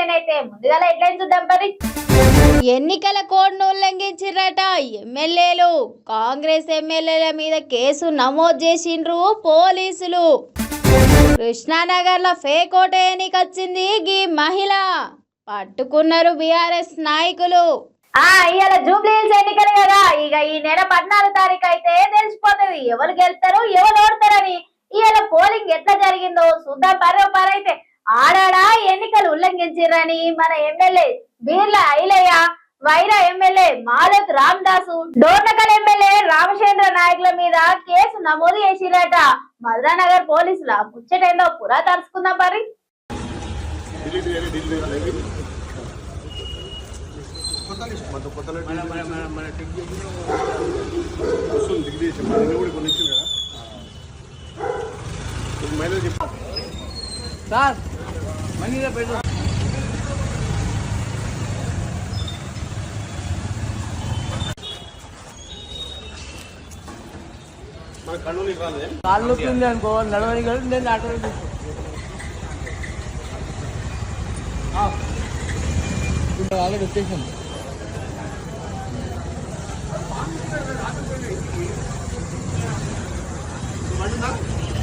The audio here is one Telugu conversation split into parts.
నేనైతే. ముందుగా హెడ్లైన్ చూద్దాం పరి. ఎన్నికల కోడ్ను ఉల్లంఘించిరట ఎమ్మెల్యేలు. కాంగ్రెస్ ఎమ్మెల్యేల మీద కేసు నమోదు చేసిండ్రు పోలీసులు. కృష్ణానగర్లో ఫేక్ ఓటు ఎన్నికొచ్చింది గీ మహిళ. పట్టుకున్నారు బీఆర్ఎస్ నాయకులు. ఆ ఇవాళ జూబ్లీ హిల్స్ ఎన్నికలు కదా. ఇక ఈ నెల పద్నాలుగు తారీఖు అయితే తెలిసిపోతుంది. ఎవరు గెలుస్తారు ఎవరు ఓడతారని. ఇవాళ పోలింగ్ ఎట్లా జరిగిందో చూద్దాం. పరో పరైతే ఆడాడా? ఎన్నికలు ఉల్లంఘించిరని మన MLA Beerla Ilaiah Wyra MLA Maloth Ramdas Dornakal MLA Ramachandra నాయకుల మీద కేసు నమోదు చేసిరట మధురానగర్ పోలీసుల ముచ్చటేందో పురా తరుచుకుందాం పరి సార్ కాళ్ళు నొప్పి ఉంది అనుకో నడవని కలిసి నేను ఆటో ఆల్రెడీ వచ్చేసింది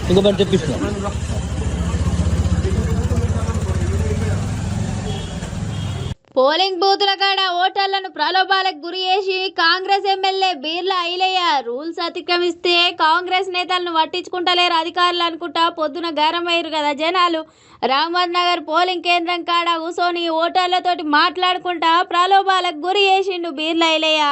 ఇంకో పని తెప్పిస్తున్నా పోలింగ్ బూతుల కాడ ఓటర్లను ప్రలోభాలకు గురి చేసి కాంగ్రెస్ ఎమ్మెల్యే బీర్ల ఐలయ్య రూల్స్ అతిక్రమిస్తే కాంగ్రెస్ నేతలను పట్టించుకుంటలేరు అధికారులు అనుకుంటా పొద్దున గారమయ్యారు కదా జనాలు. రామద్ నగర్ పోలింగ్ కేంద్రం కాడ కూసోని ఓటర్లతోటి మాట్లాడుకుంటా ప్రలోభాలకు గురి చేసిండు బీర్ల ఐలయ్య.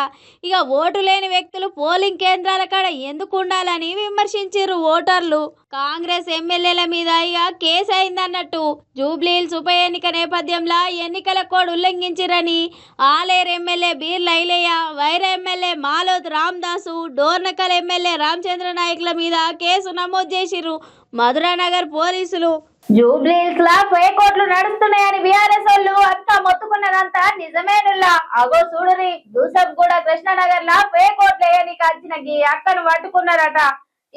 ఇక ఓటు లేని వ్యక్తులు పోలింగ్ కేంద్రాల కాడ ఎందుకు ఉండాలని విమర్శించారు ఓటర్లు. కాంగ్రెస్ ఎమ్మెల్యేల మీద ఇక కేసు అయిందన్నట్టు జూబ్లీహిల్స్ ఉప ఎన్నిక నేపథ్యంలో ఎన్నికల code ఉల్లంఘించిరని Aler MLA Beerla Ilaiah Wyra MLA Maloth Ramdas Dornakal MLA Ramachandra నాయకుల మీద కేసు నమోదు చేసిర్రు మధురానగర్ పోలీసులు. జూబ్లీహిల్స్ లా ఫేక్ కోట్లు నడుస్తున్నాయని బీఆర్ఎస్ వాళ్ళు అంతా మొత్తుకున్నదంతా నిజమేనుల్లా. అగో చూడరి దూసప్ కూడా కృష్ణనగర్ లా ఫేక్ ఓట్లు వేయని కాల్చిన గీ అక్కను పట్టుకున్నారట.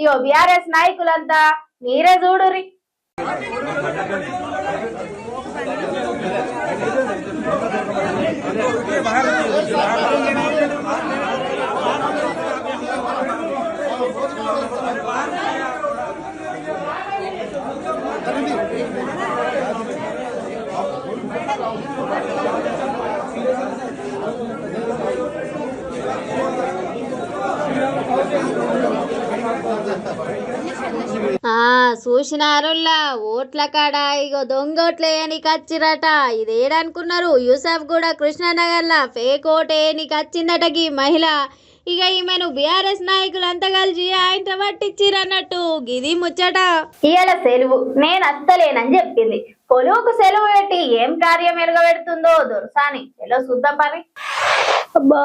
ఇగో బిఆర్ఎస్ నాయకులంతా మీరే చూడురి ఆ చూసినారుల్లా ఓట్ల కాడ ఇగో దొంగ ఓట్లు వేయనీకి వచ్చిరట ఇదేడనుకున్నారు యూసఫ్ కూడా కృష్ణానగర్లా ఫేక్ ఓట్ వేయనీకి వచ్చిందట గీ మహిళ. ఇక ఈమెను బీఆర్ఎస్ నాయకులు అంతా కలిసి ఆయన పట్టించిరన్నట్టు. గిది ముచ్చట. ఇవాళ సెలవు. నేను అస్తలేనని చెప్పింది. కొలువుకు సెలవు పెట్టి ఏం కార్యం ఎలుగబెడుతుందో దొరసాని. ఎలా చూద్దాం పని? అబ్బా.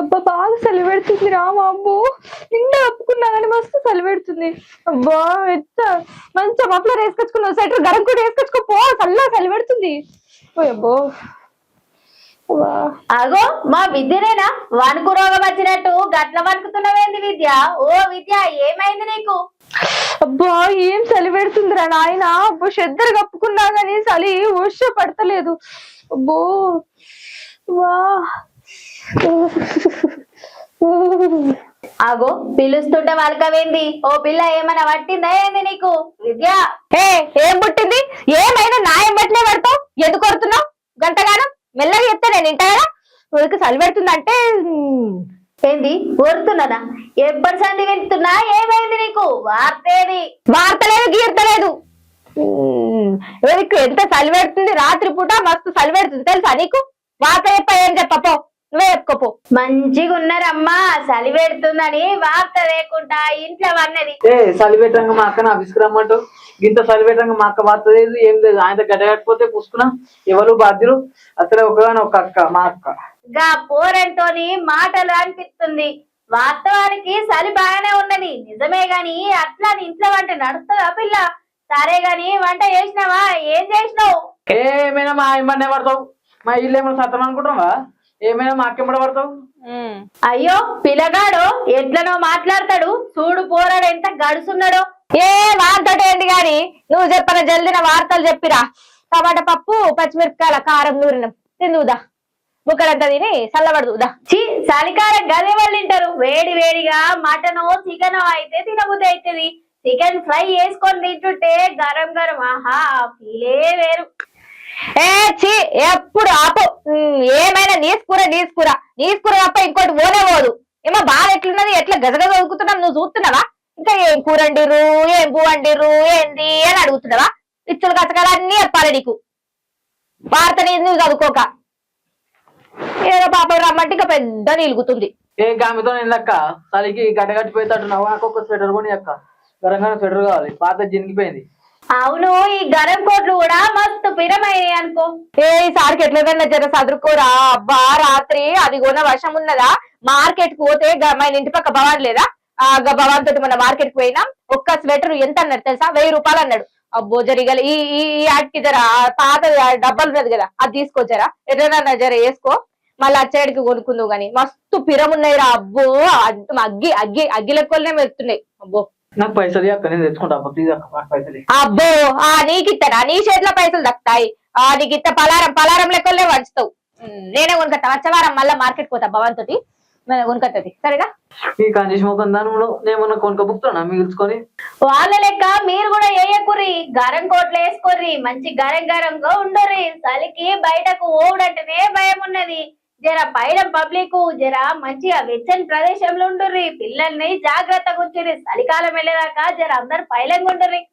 అబ్బా బాగా చలి పెడుతుంది రా అబ్బో నిండా కప్పుకున్నా కానీ మస్తు చలి పెడుతుంది. అబ్బా ఎట్ట మంచిగా మఫ్లర్ వేసుకొచ్చుకున్నావు. స్వెటర్ గరం కూడా వేసుకొచ్చుకో పో చల్లగా చలి పెడుతుంది. అబ్బో. అగో మా విద్యనేనా? వణుకు రోగం వచ్చినట్టు గట్ల వణుకుతున్నవేంది విద్య? ఓ విద్య ఏమైంది నీకు? అబ్బా ఏం చలి పెడుతుందిరా నాయన? అబ్బో చెద్దరు కప్పుకున్నా గానీ చలి వర్ష పడతలేదు. అబ్బో. వా అగో పిలుస్తుంటే వాళ్ళకవేంది ఓ పిల్ల ఏమైనా పట్టిందా ఏంది నీకు? విద్య. ఏ ఏం పుట్టింది? ఏమైనా నాయం బట్లే పడతావు ఎందుకు కొడుతున్నావు? గంటగానం? మెల్లగా చెప్తే నేను ఇంట కదా? ఉడికి చలి పెడుతుందంటే ఏంది? ఊరుతున్నదా ఎప్పటి సంది వింటున్నా? ఏమైంది నీకు? వార్తేది. వార్తలేదు గీర్తలేదు. ఎంత చలి పెడుతుంది? రాత్రి పూట మస్తు చలి పెడుతుంది. తెలుసా నీకు? వార్త చెప్ప ఏం చెప్పపో నువ్వే చెప్పుకోపో. మంచిగా ఉన్నారమ్మా చలి పెడుతుందని వార్త లేకుండా ఇంట్లో వన్నది ఏ చలిపెట్టంగా మా అక్క నా విసుకురమ్మంటావు ఇంత చలిపెట్టంగా మా అక్క వార్త లేదు ఏం లేదు. ఆయన గడ్డగట్టిపోతే పూసుకున్నా ఎవరు బాధ్యులు? అసలే ఒకగాని ఒక అక్క మా అక్క. గా పోరంటోని మాటలు అనిపిస్తుంది. వాస్తవానికి చలి బాగానే ఉన్నది. నిజమే గాని అట్లా నీ ఇంట్లో వంట నడుస్తుందా పిల్ల? సరే గాని వంట చేసినావా? ఏం చేసినావు? ఏమైనా మా ఇమ్మనే పడతావు మా ఇల్లు ఏమైనా సత్తం అనుకుంటున్నావా? ఏమైనా మా అక్క ఎమ్మడ పడతావు అయ్యో పిల్లగాడు ఎట్లనో మాట్లాడతాడు. చూడు పోరాడు ఎంత గడుసున్నాడో. ఏ వార్త ఏంటి గాని? నువ్వు చెప్పిన జల్దిన వార్తలు చెప్పిరా. టమాటా పప్పు పచ్చిమిరపకాయల కారం నూరినం. తిందుదా బుక్కడంతా తిని చల్లబడుదుదా చి చలికాలం గదే వాళ్ళు తింటారు. వేడి వేడిగా మటన్ చికెన్ అయితే తినబుద్ధి అవుతుంది చికెన్ ఫ్రై చేసుకొని తింటుంటే గరం గరం. ఆహా ఫీలే వేరు. ఏ చి ఎప్పుడు ఆపు. ఏమైనా నీసుకూర నీసుకూర. నీసుకూర తప్ప ఇంకోటి ఓనే పోదు. ఏమో బాగా ఎట్లున్నది? ఎట్లా గజగజ ఉడుకుతున్నాం నువ్వు చూస్తున్నావా? ఇంకా ఏం కూర అండిరు ఏం పువ్వు ఏంది? అని అడుగుతున్నావా? ఇచ్చులు కచ్చకాలన్నీ చెప్పాలి నీకు. వార్త నీ- నువ్వు చదువుకోక. ఏదో పాపం రమ్మంటే ఇంకా పెద్ద నిలుగుతుంది ఏ గామితో నిందక్క చలికి గడ్డగట్టిపోయేటట్టు నవ్వు నాకు ఒక స్వెటర్ కొని అక్క గరంగానే స్వెటర్ కావాలి. పాత జినిగిపోయింది అవును ఈ గరం కోట్లు కూడా మస్తు పిరమైనాయి అనుకో. ఏ సార్కి ఎట్లేదన్నా జర సదురుకోరా? అబ్బా రాత్రి అది కొన్న వర్షం ఉన్నదా? మార్కెట్ పోతే మన ఇంటి పక్క భవాన్ లేదా? ఆ భవాన్ తోటి మన మార్కెట్కి పోయినా. ఒక్క స్వెటర్ ఎంత అన్నాడు తెలుసా? వెయ్యి రూపాయలు అన్నాడు. అబ్బో జరిగల ఈ ఈ ఈ ఆటికి జర పాత డబ్బాలు ఉన్నది కదా అది తీసుకో జరా. ఎట్లన్నా జర వేసుకో. మళ్ళీ అచ్చేడికి కొనుక్కుందావు గానీ. మస్తు పిరమున్నాయి రా అబ్బో అగ్గి అగ్గి అగ్గి లెక్కలనే వెళ్తున్నాయి అబ్బో. నాకు పైసలు అక్క నేను తెచ్చుకుంటా ప్లీజ్ అక్క నాకు పైసలు. అబ్బో ఆ నీకిత్తనా నీ చేతిలో పైసలు దక్కుతాయి. ఆ నీకిత్త పలారం పలారం లెక్కలనే వంచుతావు నేనే కొనుకత్తా వచ్చవారం మళ్ళీ మార్కెట్ పోతా భవన్ తోటి. నేను కొనుకత్తది సరేనా? ఈ కంజీస్ మొక్కం దాని నేను మొన్న కొనుక్క బుక్తున్నా మిగుల్చుకొని. వాళ్ళ లెక్క మీరు కూడా వేయకుర్రి గరం కోట్లు వేసుకోర్రి. మంచి గరం గరంగా ఉండర్రి. చలికి బయటకు ఓవుడంటేనే భయం ఉన్నది జర పైన పబ్లిక్ జర మంచిగా వెచ్చని ప్రదేశంలో ఉండుర్రి. పిల్లల్ని జాగ్రత్తగా ఉంచుర్రి. చలికాలం వెళ్ళేదాకా జర అందరు పైలంగా ఉండుర్రి.